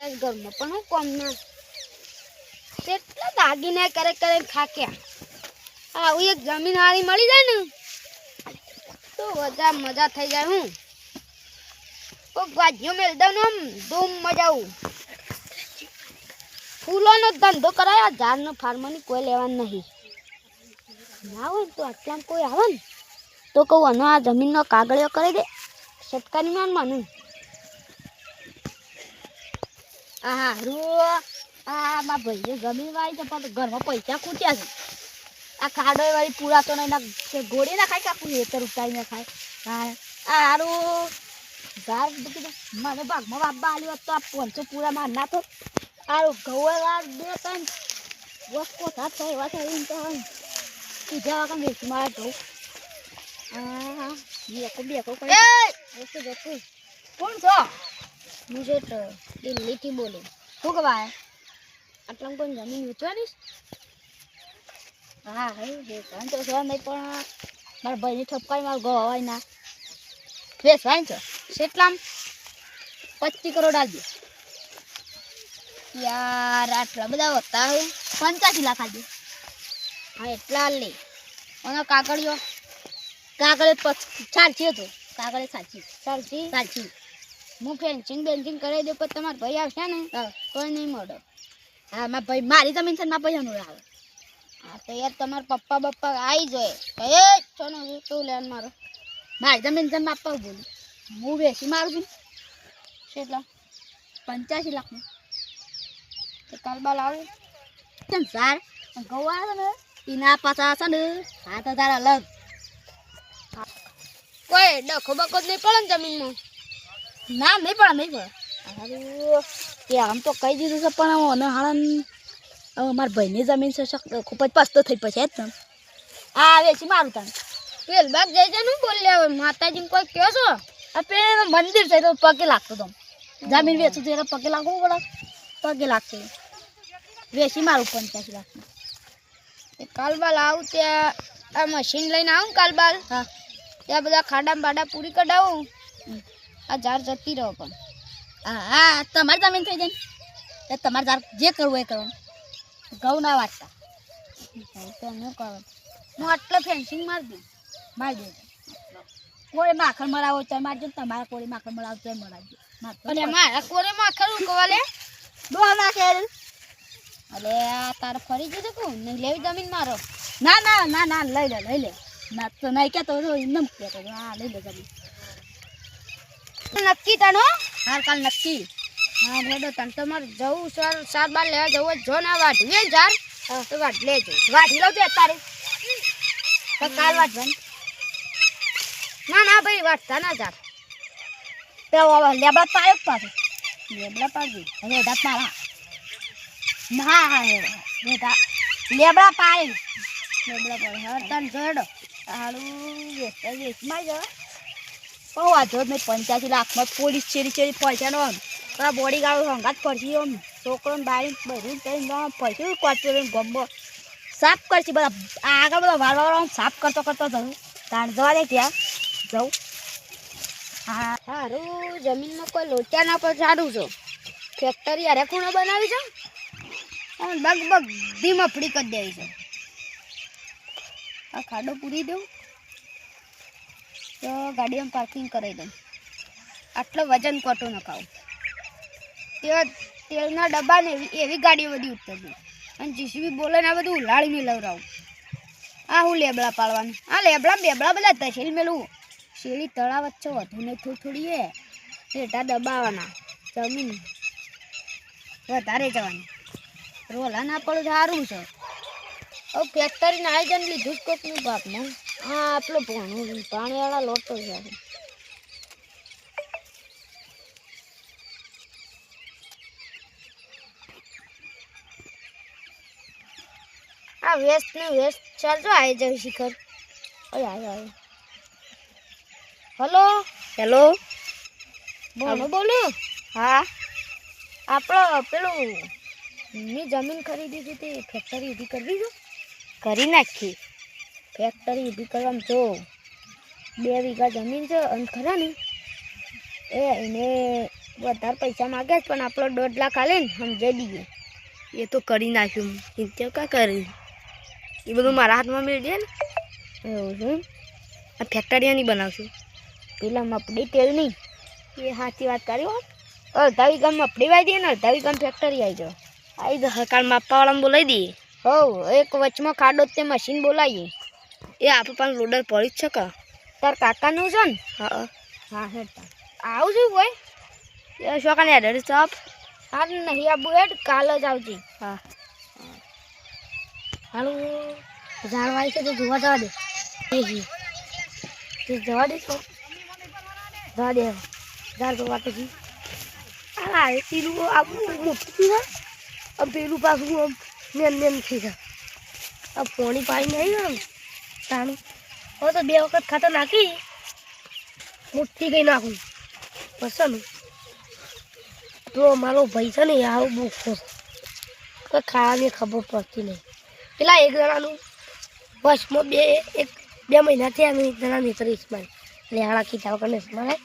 ઘરમાં પણ હું કોમ ના કેટલા દાગીને કરે કરે ખાક્યા આવું એક જમીન હારી મળી જાય ને, તો બધા મજા થઈ જાય હું. કોક ભાજીઓ મેળ દઉં આમ ધૂમ મજાવું ફૂલોનો ધંધો કરાય, ઝાડનો ફાર્મની કોઈ લેવાનું નહીં. ના હોય તો આટલા કોઈ આવે ને, તો કહું, આનો આ જમીનનો કાગળિયો કરી દે શેતકારીમાં માન માનું. આ હારું આ મારા ભાઈએ જમીન વાળી છે પણ ઘરમાં પૈસા ખૂટ્યા છે. આ ખાડો વાળી પૂરા તો નહીં ના ગોળી ના ખાય કે આખું હેતર ઉતારીને ખાય? હા. આ હારું મૂકી દે મને ભાગમાં બાબા આલ્યો તો આ પોંચો પૂરા માર ના તો હારું ઘઉં વાર બે ત્રણ વસ્કો થાત થાય એવા થાય તો કીધા વગર વેચી મારે ઘઉં. હા બેકો બેકો કરી કોણ છો? હું જે દિલ્હીથી બોલું. શું કહેવાય? આટલા કોઈ જમીન વેચવાની? હા હે વેચવાનું તો છે નહીં પણ મારા ભાઈની ઠપકાઈ મારો ગો હોય ના. વેચવાની છો કેટલામ પચીસ કરોડ આલજો. યાર આટલા બધા હોતા હોય પંચાસી લાખ આલજો. હા એટલા લે. અને કાગળિયો. કાગળ સાચી હતો કાગળે સાચી સાચી સાચી હું ફેન્સિંગ બેન્સિંગ કરાવી દઉં પણ તમાર ભાઈ આવશે ને કોઈ નહીં મળે. હા મારા ભાઈ મારી જમીન છે મારા ભાઈ અનુર આવે. હા તો યાર તમારા પપ્પા બપ્પા આવી જાય. એ ચોનો શું લેવાનું મારો? મારી જમીન છે મારા પપ્પા બોલું. હું વેચી મારું છું. કેટલા? પંચ્યાસી લાખનું. તો કાલ બાલ આવે? કેમ સાર? ઘઉં આવે ને એના પાછા છે ને હા તો તારા અલગ કોઈ ડખો બખો જ નહીં પડે ને જમીનમાં. ના નહીં પડે નહીં પડે કે આમ તો કહી દીધું છે પણ મને હાળન હવે મારા ભાઈની જમીન છે ખૂબ જ પસ્તો થઈ પછી જ તમે. આ વેચી મારું તને પેલ બાગ જઈ જાય ને બોલ લે માતાજી કોઈ કહો છો? આ પેલું મંદિર છે તો પગે લાગતો તો. જમીન વેચું તો એટલે પગે લાગવું પડે. પગે લાગશે. વેચી મારું પંચ્યાસી લાખ કાલબાલ આવું ત્યાં આ મશીન લઈને આવું કાલબાલ? હા. ત્યાં બધા ખાડા બાડા પૂરી કઢાવું? આ ઝાડ જતી રહો પણ. હા હા તમારી જમીન થઈ જાય ને. તમારે ઝાડ જે કરવું એ કરવાનું. ઘઉં ના વાંચતા તો કરો. હું આટલો ફેન્સિંગ મારી દઉં. મારી દઉં. કોઈ માખણ મરાવો તો મારજો તમારે કોઈ માખણ મરાવો તો મરાવજો. અને મારા કોરે માખણ ઉકવાલે દો નાખે. અલે આ તારે ફરી જજો કહું નહીં લેવી જમીન મારો. ના ના ના ના લઈ લે લઈ લે. ના તો નહીં કહેતો તો એમને કહેતો હા લઈ લે જમીન. નક્કી તનો હાલ કાલ નક્કી. હા રેડો તને તમારે જવું સર સાત બાર લેવા જવું જો ના વાટ ને જાર તો વાઢ લેજો. વાટ લઉં તે અત્યારે. તો કાલ વાઢવાનું ના ના ભાઈ વાઢતા ના જાર તે લેબડા પાડ્યો પાછું. લેબડા પાડજો. રેડા પાડા હા હા હે. રેડા લેબડા પાડે લેબડા પાડે. હવે તને જોડો હારું વેચતા વેચમાં જ પણ વાંધો જ નહીં, પંચ્યાસી લાખમાં પોલીસ ચેરી ચેરી પૈસાનો આમ. પેલા બોડી ગાર્ડ હંગાત પડશે આમ. છોકરોને બારી બધું કરીને આમ કોચર કોર્પોરેટ ગમો સાફ કરશે બધા. આગળ બધા વાર વાર સાફ કરતો કરતો જવું. તાણ જવા દે ત્યાં. જવું. હા સારું જમીનમાં કોઈ લોચા ના પર સારું છો ફેક્ટરી અરે ખૂણો બનાવી છે? લગભગ બગ ફ્રી કરી દેવી છે. આ ખાડો પૂરી દઉં. તો ગાડીમાં પાર્કિંગ કરાવી દઉં. આટલો વજન કોટો નખાવું તે તેલના ડબ્બા ને એવી ગાડીઓ બધી ઉતરતી અને જીસીબી બોલે ને આ બધું ઉલાળી મેં લવરાવું. આ હું લેબડા પાડવાનું? આ લેબડા બેબડા બધા તસેલ મેલું. શેરી તળાવ વચ્ચે વધુ ને થોડી થોડી એ રેટા દબાવવાના જમીન વધારે જવાની. રોલા ના પડે સારું છે. હવે ફેક્ટરી આયોજન લીધું જ કોકનું બાપમાં હા આટલો પાણી પાણીવાળા લોટો છે. આ વેસ્ટ ને વેસ્ટ ચાલજો આવી જાય શિખર. ઓય આવ્યો આવે હલો હેલો બોલો બોલો. હા? આપણો પેલું મેં જમીન ખરીદી હતી ફેક્ટરી ઊભી કરવી છે? કરી નાખી. ફેક્ટરી ઊભી કરવામાં જો બે વીઘા જમીન છે અને ખરા ને? એ એને વધારે પૈસા માગ્યા પણ આપણો દોઢ લાખ આલે ને સમજાઈ દઈએ. એ તો કરી નાખ્યું. ઇન્ત્યા કાં કરી? એ બધું મારા હાથમાં મેળજે ને. એવું છે આ ફેક્ટરીયાની બનાવશું. પેલા મપડી તેલ નહીં. એ સાચી વાત કરી હો. અડધા વીઘા મપડી વાઈ દઈએ ને અડધા વીઘા ફેક્ટરી આવી જાવ આવી જ હકાળ માપવાવાળાને બોલાવી દઈએ. હવ એક વચમાં ખાડો તે મશીન બોલાવીએ. એ આપણે પાસે લોડર પડી જ છે કા? તાર કાકાનું છે ને? હા. હા હેડ આવું છું કોઈ એ શોકાને હેડર ચાપ હા નહીં આબુ હેડ કાલ જ આવજે. હા. હાલો જાણવાય છે તો જોવા જવા દે. એ જી. તે જવા દે તો જવા દે જાર જોવા તો જી. હા એ પેલું આપણું મોટું છે. પેલું પાછું આમ મેન મેન થઈ જાય. આ પોણી પાણી નહીં ગયું તાણું હવે તો બે વખત ખાતર નાખી મુઠ્ઠી ગઈ નાખું. પસંદ. તો મારો ભાઈ છે ને આવું ખુશ. કોઈ ખાવાની ખબર પડતી નહીં. પેલા એક જણાનું વર્ષમાં બે, એક, બે મહિનાથી થયા એક જણા નીતરીશ મારે લેહાડા ખીચાવ કરીને મારે